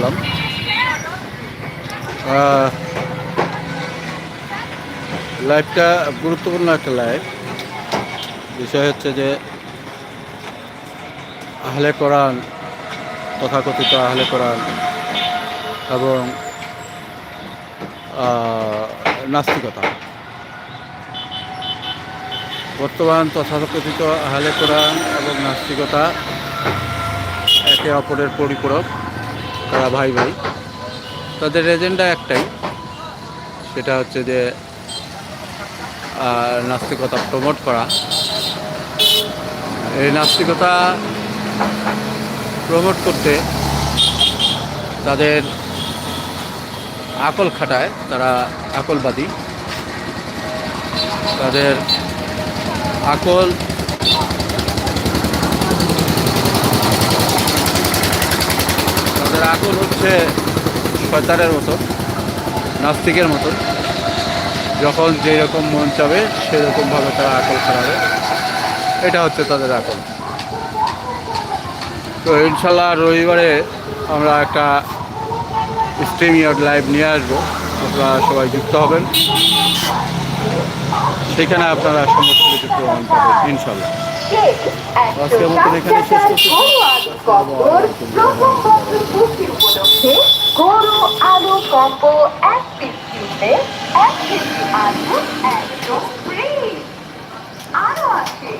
আসলাম। আহ, লাইভটা গুরুত্বপূর্ণ একটা লাইভ বিষয় হচ্ছে যে আহলে কোরআন তথাকথিত আহলে কোরআন এবং নাস্তিকতা। বর্তমান তথাকথিত আহলে কোরআন এবং নাস্তিকতা একে অপরের পরিপূরক। তারা ভাই ভাই। তাদের এজেন্ডা একটাই, সেটা হচ্ছে যে নাস্তিকতা প্রমোট করা। এই নাস্তিকতা প্রমোট করতে তাদের আকল খাটায়, তারা আকলবাদী। তাদের আকল আকল হচ্ছে শয়তানের মতো, নাস্তিকের মতো। যখন যেই রকম মন চাবে, সেরকমভাবে তারা আকল খাটাবে এটা হচ্ছে তাদের আকল তো ইনশাল্লাহ রবিবারে আমরা একটা স্ট্রিম ইয়ার্ড লাইভ নিয়ে আসব। আপনারা সবাই যুক্ত হবেন। সেখানে আপনারা সমস্ত কিছু প্রমাণ পাবেন, ইনশাল্লাহ। আজকের মতন এখানে শেষ করছি। মধ্যে গরু আলু কম্প এক পিসিতে এক কেজি আলু একদম ফ্রি আরও আছে।